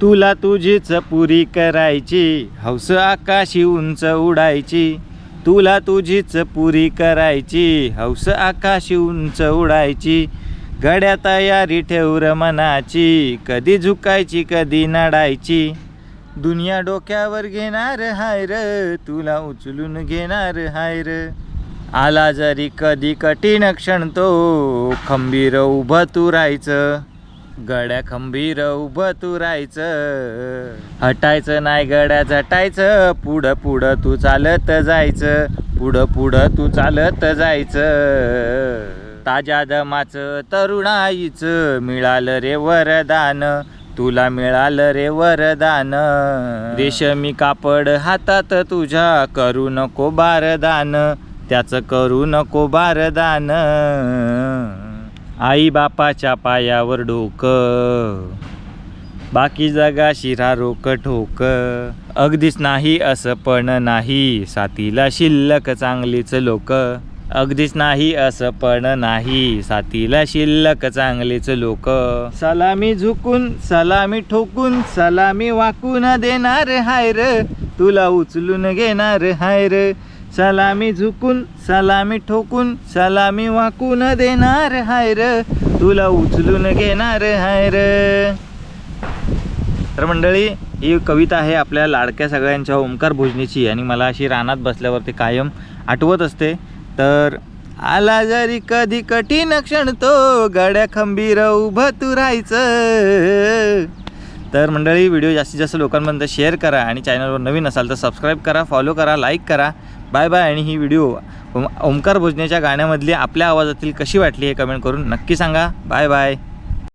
तुला तुझीच पुरी करायची. हौस आकाशी उंच उडायची. तुला तुझीच पुरी करायची. हौस आकाशी उंच उडायची. गड्या तयारी ठेव मनाची. कधी झुकायची कधी नडायची. दुनिया डोक्यावर घेणार हाय र. तुला उचलून घेणार हाय र. आला जरी कधी कठीण क्षण तो. खंबीर उभं तू राहायचं. गड्या खंबीर उभं तू राहायचं हटायचं नाही गड्या झटायचं. पुढं पुढं तू चालत जायचं. पुढं पुढं तू चालत जायचं. ताज्या दमाचं तरुणाईचं मिळालं रे वरदान. तुला मिळालं रे वरदान. रेशमी कापड हातात तुझ्या करू नको बारदान. त्याचं करू नको बारदान. आई बापाच्या पायावर डोकं. बाकी जगा शिरा रोक ठोक. अगदीच नाही असं पण नाही. साथीला शिल्लक चांगलीच लोक. अगदीच नाही असं पण नाही. साथीला शिल्लक चांगलीच लोक. सलामी झुकून सलामी ठोकून सलामी वाकून देणार हाय र. तुला उचलून घेणार हाय र. सलामी झुकून सलामी ठोकून सलामी वाकून देणार हाय र. तुला उचलून घेणार हाय र. तर मंडळी ही कविता आहे आपल्या लाडक्या सगळ्यांच्या ओंकार भोजनीची आणि मला अशी रानात बसल्यावरती कायम आठवत असते. तर आला जरी कधी कठीण क्षण तो गड्या खंबीर उभं तुरायचं राहायचं. तर मंडळी व्हिडिओ जास्तीत जास्त लोकांपर्यंत शेअर करा आणि चॅनलवर नवीन असाल तर सबस्क्राईब करा फॉलो करा लाईक करा. बाय बाय आणि ही व्हिडिओ ओंकार भोजनेच्या गाण्यामधली आपल्या आवाजातील कशी वाटली हे कमेंट करून नक्की सांगा. Bye bye.